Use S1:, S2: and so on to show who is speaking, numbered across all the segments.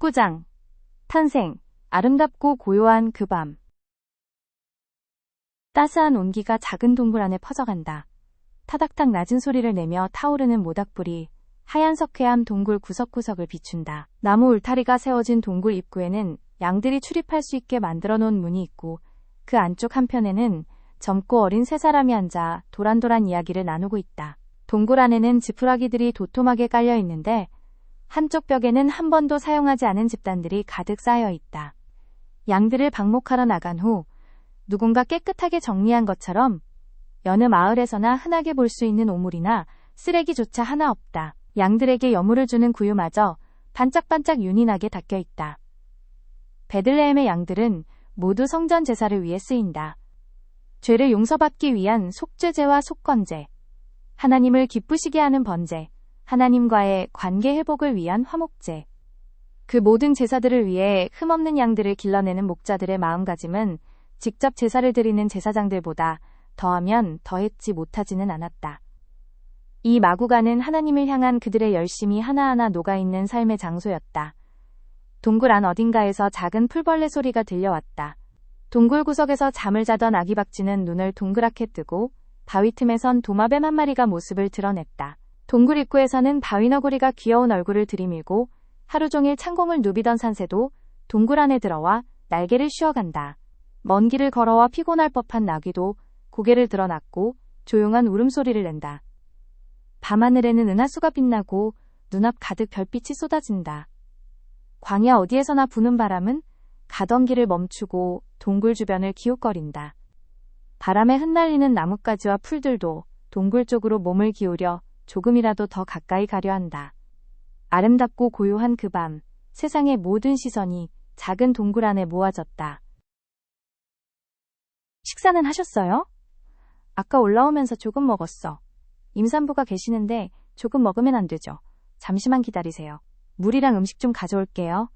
S1: 19장 탄생 아름답고 고요한 그 밤 따스한 온기가 작은 동굴 안에 퍼져간다. 타닥탁 낮은 소리를 내며 타오르는 모닥불이 하얀 석회암 동굴 구석구석을 비춘다. 나무 울타리가 세워진 동굴 입구에는 양들이 출입할 수 있게 만들어 놓은 문이 있고 그 안쪽 한편에는 젊고 어린 세 사람이 앉아 도란도란 이야기를 나누고 있다. 동굴 안에는 지푸라기들이 도톰하게 깔려 있는데 한쪽 벽에는 한 번도 사용하지 않은 집단들이 가득 쌓여 있다. 양들을 방목하러 나간 후 누군가 깨끗하게 정리한 것처럼 여느 마을에서나 흔하게 볼 수 있는 오물이나 쓰레기조차 하나 없다. 양들에게 여물을 주는 구유마저 반짝반짝 윤이 나게 닦여 있다. 베들레헴의 양들은 모두 성전 제사를 위해 쓰인다. 죄를 용서받기 위한 속죄제와 속건제, 하나님을 기쁘시게 하는 번제, 하나님과의 관계 회복을 위한 화목제. 그 모든 제사들을 위해 흠없는 양들을 길러내는 목자들의 마음가짐은 직접 제사를 드리는 제사장들보다 더하면 더했지 못하지는 않았다. 이 마구간은 하나님을 향한 그들의 열심이 하나하나 녹아있는 삶의 장소였다. 동굴 안 어딘가에서 작은 풀벌레 소리가 들려왔다. 동굴 구석에서 잠을 자던 아기 박쥐는 눈을 동그랗게 뜨고 바위 틈에 선 도마뱀 한 마리가 모습을 드러냈다. 동굴 입구에서는 바위너구리가 귀여운 얼굴을 들이밀고 하루 종일 창공을 누비던 산새도 동굴 안에 들어와 날개를 쉬어간다. 먼 길을 걸어와 피곤할 법한 나귀도 고개를 드러났고 조용한 울음소리를 낸다. 밤하늘에는 은하수가 빛나고 눈앞 가득 별빛이 쏟아진다. 광야 어디에서나 부는 바람은 가던 길을 멈추고 동굴 주변을 기웃거린다. 바람에 흩날리는 나뭇가지와 풀들도 동굴 쪽으로 몸을 기울여 조금이라도 더 가까이 가려 한다. 아름답고 고요한 그 밤, 세상의 모든 시선이 작은 동굴 안에 모아졌다. 식사는 하셨어요? 아까 올라오면서 조금 먹었어. 임산부가 계시는데 조금 먹으면 안 되죠. 잠시만 기다리세요. 물이랑 음식 좀 가져올게요.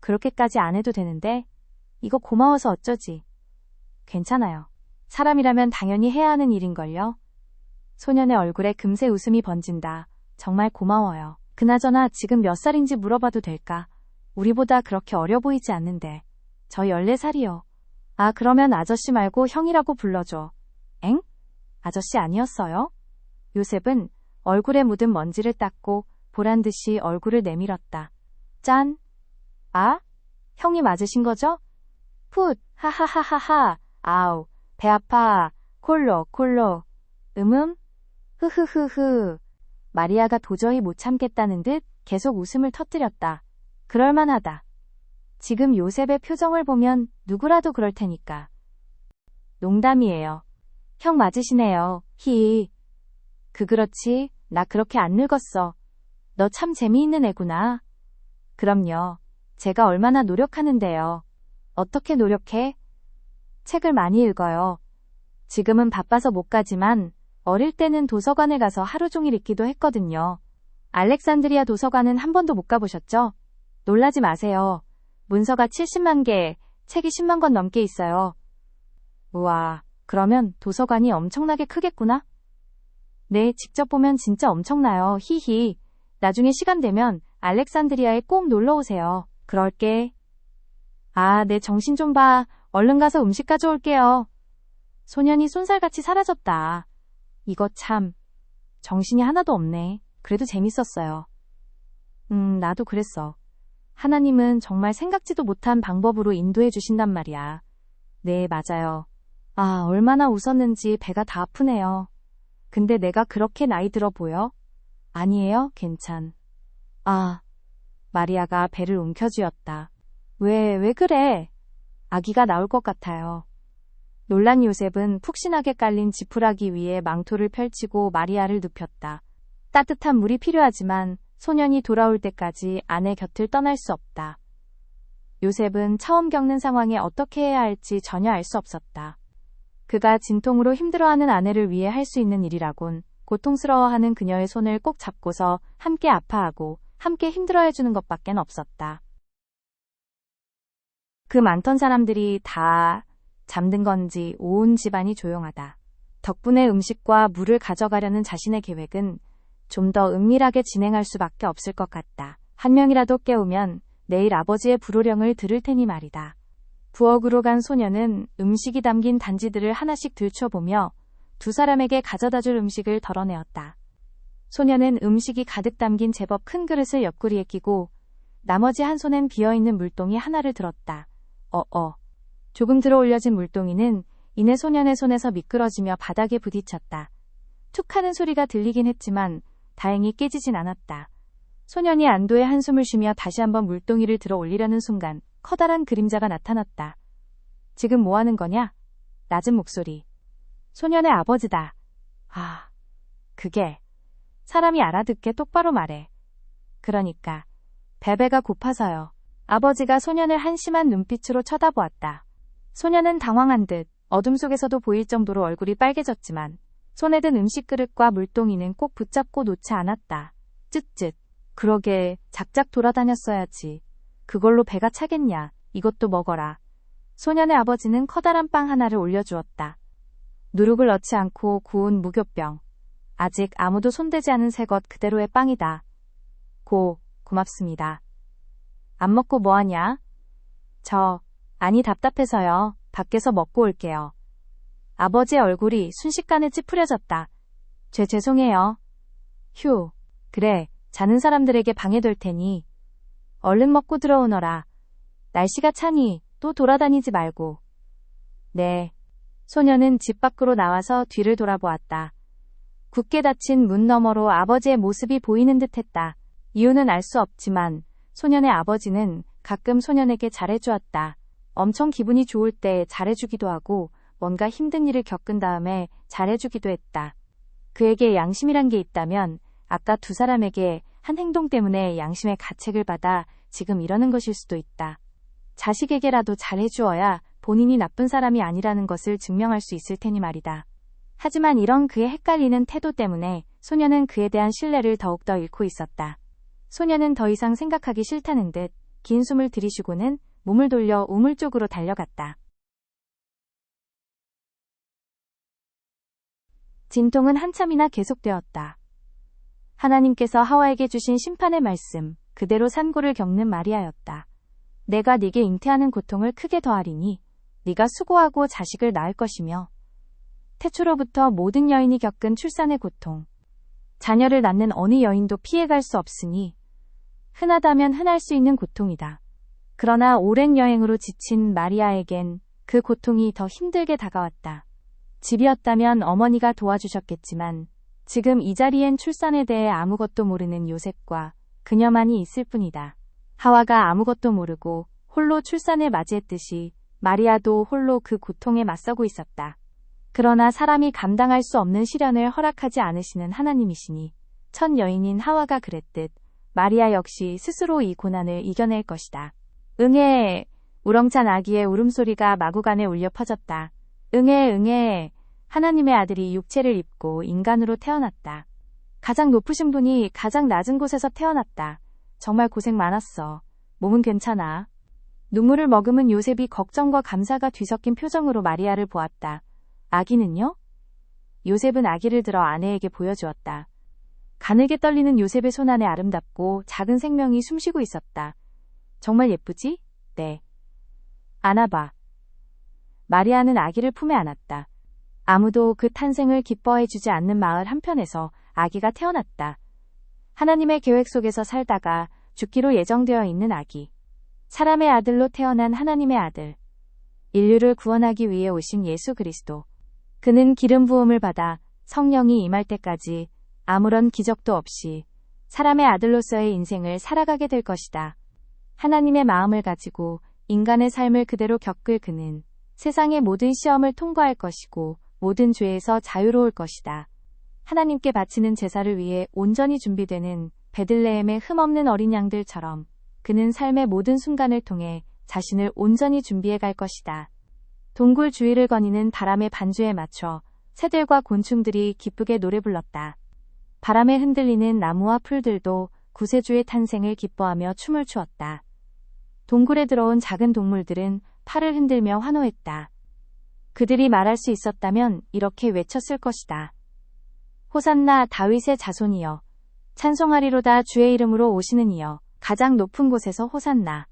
S1: 그렇게까지 안 해도 되는데, 이거 고마워서 어쩌지. 괜찮아요. 사람이라면 당연히 해야 하는 일인걸요. 소년의 얼굴에 금세 웃음이 번진다. 정말 고마워요. 그나저나 지금 몇 살인지 물어봐도 될까? 우리보다 그렇게 어려 보이지 않는데. 저 14살이요. 아, 그러면 아저씨 말고 형이라고 불러줘. 엥? 아저씨 아니었어요? 요셉은 얼굴에 묻은 먼지를 닦고 보란 듯이 얼굴을 내밀었다. 짠. 아? 형이 맞으신 거죠? 풋, 하하하하하, 아우, 배 아파, 콜로, 콜로, 음음, 흐흐흐흐. 마리아가 도저히 못 참겠다는 듯 계속 웃음을 터뜨렸다. 그럴만하다. 지금 요셉의 표정을 보면 누구라도 그럴 테니까. 농담이에요. 형 맞으시네요. 히. 그 그렇지. 나 그렇게 안 늙었어. 너 참 재미있는 애구나. 그럼요. 제가 얼마나 노력하는데요. 어떻게 노력해? 책을 많이 읽어요. 지금은 바빠서 못 가지만 어릴 때는 도서관에 가서 하루 종일 읽기도 했거든요. 알렉산드리아 도서관은 한 번도 못 가보셨죠? 놀라지 마세요. 문서가 70만 개, 책이 10만 권 넘게 있어요. 우와, 그러면 도서관이 엄청나게 크겠구나? 네, 직접 보면 진짜 엄청나요. 히히. 나중에 시간 되면 알렉산드리아에 꼭 놀러 오세요. 그럴게. 아, 내 정신 좀 봐. 얼른 가서 음식 가져올게요. 소년이 쏜살같이 사라졌다. 이거 참. 정신이 하나도 없네. 그래도 재밌었어요. 음, 나도 그랬어. 하나님은 정말 생각지도 못한 방법으로 인도해 주신단 말이야. 네, 맞아요. 아, 얼마나 웃었는지 배가 다 아프네요. 근데 내가 그렇게 나이 들어 보여? 아니에요, 괜찮. 아, 마리아가 배를 움켜쥐었다. 왜, 왜 그래? 아기가 나올 것 같아요. 놀란 요셉은 푹신하게 깔린 지푸라기 위에 망토를 펼치고 마리아를 눕혔다. 따뜻한 물이 필요하지만 소년이 돌아올 때까지 아내 곁을 떠날 수 없다. 요셉은 처음 겪는 상황에 어떻게 해야 할지 전혀 알 수 없었다. 그가 진통으로 힘들어하는 아내를 위해 할 수 있는 일이라곤 고통스러워하는 그녀의 손을 꼭 잡고서 함께 아파하고 함께 힘들어해주는 것밖엔 없었다. 그 많던 사람들이 다 잠든 건지 온 집안이 조용하다. 덕분에 음식과 물을 가져가려는 자신의 계획은 좀 더 은밀하게 진행할 수밖에 없을 것 같다. 한 명이라도 깨우면 내일 아버지의 불호령을 들을 테니 말이다. 부엌으로 간 소녀는 음식이 담긴 단지들을 하나씩 들춰보며 두 사람에게 가져다 줄 음식을 덜어내었다. 소녀는 음식이 가득 담긴 제법 큰 그릇을 옆구리에 끼고 나머지 한 손엔 비어있는 물동이 하나를 들었다. 어어. 조금 들어 올려진 물동이는 이내 소년의 손에서 미끄러지며 바닥에 부딪혔다. 툭 하는 소리가 들리긴 했지만 다행히 깨지진 않았다. 소년이 안도의 한숨을 쉬며 다시 한번 물동이를 들어 올리려는 순간 커다란 그림자가 나타났다. 지금 뭐 하는 거냐? 낮은 목소리. 소년의 아버지다. 아, 그게 사람이 알아듣게 똑바로 말해. 그러니까 베베가 고파서요. 아버지가 소년을 한심한 눈빛으로 쳐다보았다. 소년은 당황한 듯 어둠 속에서도 보일 정도로 얼굴이 빨개졌지만 손에 든 음식 그릇과 물동이는 꼭 붙잡고 놓지 않았다. 쯧쯧. 그러게 작작 돌아다녔어야지. 그걸로 배가 차겠냐. 이것도 먹어라. 소년의 아버지는 커다란 빵 하나를 올려주었다. 누룩을 넣지 않고 구운 무교병. 아직 아무도 손대지 않은 새것 그대로의 빵이다. 고, 고맙습니다. 안 먹고 뭐하냐? 저, 아니 답답해서요. 밖에서 먹고 올게요. 아버지의 얼굴이 순식간에 찌푸려졌다. 죄 죄송해요. 휴, 그래, 자는 사람들에게 방해될 테니. 얼른 먹고 들어오너라. 날씨가 차니 또 돌아다니지 말고. 네. 소녀는 집 밖으로 나와서 뒤를 돌아보았다. 굳게 닫힌 문 너머로 아버지의 모습이 보이는 듯 했다. 이유는 알 수 없지만 소년의 아버지는 가끔 소년에게 잘해주었다. 엄청 기분이 좋을 때 잘해주기도 하고 뭔가 힘든 일을 겪은 다음에 잘해주기도 했다. 그에게 양심이란 게 있다면 아까 두 사람에게 한 행동 때문에 양심의 가책을 받아 지금 이러는 것일 수도 있다. 자식에게라도 잘해주어야 본인이 나쁜 사람이 아니라는 것을 증명할 수 있을 테니 말이다. 하지만 이런 그의 헷갈리는 태도 때문에 소녀는 그에 대한 신뢰를 더욱더 잃고 있었다. 소녀는 더 이상 생각하기 싫다는 듯 긴 숨을 들이쉬고는 몸을 돌려 우물 쪽으로 달려갔다. 진통은 한참이나 계속되었다. 하나님께서 하와에게 주신 심판의 말씀, 그대로 산고를 겪는 마리아였다. 내가 네게 잉태하는 고통을 크게 더하리니 네가 수고하고 자식을 낳을 것이며 태초로부터 모든 여인이 겪은 출산의 고통, 자녀를 낳는 어느 여인도 피해갈 수 없으니 흔하다면 흔할 수 있는 고통이다. 그러나 오랜 여행으로 지친 마리아에겐 그 고통이 더 힘들게 다가왔다. 집이었다면 어머니가 도와주셨겠지만 지금 이 자리엔 출산에 대해 아무것도 모르는 요셉과 그녀만이 있을 뿐이다. 하와가 아무것도 모르고 홀로 출산을 맞이했듯이 마리아도 홀로 그 고통에 맞서고 있었다. 그러나 사람이 감당할 수 없는 시련을 허락하지 않으시는 하나님이시니 첫 여인인 하와가 그랬듯 마리아 역시 스스로 이 고난을 이겨낼 것이다. 응애 우렁찬 아기의 울음소리가 마구간에 울려 퍼졌다. 응애 응애 하나님의 아들이 육체를 입고 인간으로 태어났다. 가장 높으신 분이 가장 낮은 곳에서 태어났다. 정말 고생 많았어. 몸은 괜찮아. 눈물을 머금은 요셉이 걱정과 감사가 뒤섞인 표정으로 마리아를 보았다. 아기는요? 요셉은 아기를 들어 아내에게 보여주었다. 가늘게 떨리는 요셉의 손 안에 아름답고 작은 생명이 숨쉬고 있었다. 정말 예쁘지? 네. 안아봐. 마리아는 아기를 품에 안았다. 아무도 그 탄생을 기뻐해주지 않는 마을 한편에서 아기가 태어났다. 하나님의 계획 속에서 살다가 죽기로 예정되어 있는 아기. 사람의 아들로 태어난 하나님의 아들. 인류를 구원하기 위해 오신 예수 그리스도. 그는 기름 부음을 받아 성령이 임할 때까지 아무런 기적도 없이 사람의 아들로서의 인생을 살아가게 될 것이다. 하나님의 마음을 가지고 인간의 삶을 그대로 겪을 그는 세상의 모든 시험을 통과할 것이고 모든 죄에서 자유로울 것이다. 하나님께 바치는 제사를 위해 온전히 준비되는 베들레헴의 흠없는 어린 양들처럼 그는 삶의 모든 순간을 통해 자신을 온전히 준비해 갈 것이다. 동굴 주위를 거니는 바람의 반주에 맞춰 새들과 곤충들이 기쁘게 노래 불렀다. 바람에 흔들리는 나무와 풀들도 구세주의 탄생을 기뻐하며 춤을 추었다. 동굴에 들어온 작은 동물들은 팔을 흔들며 환호했다. 그들이 말할 수 있었다면 이렇게 외쳤을 것이다. 호산나 다윗의 자손이여. 찬송하리로다 주의 이름으로 오시는 이여. 가장 높은 곳에서 호산나.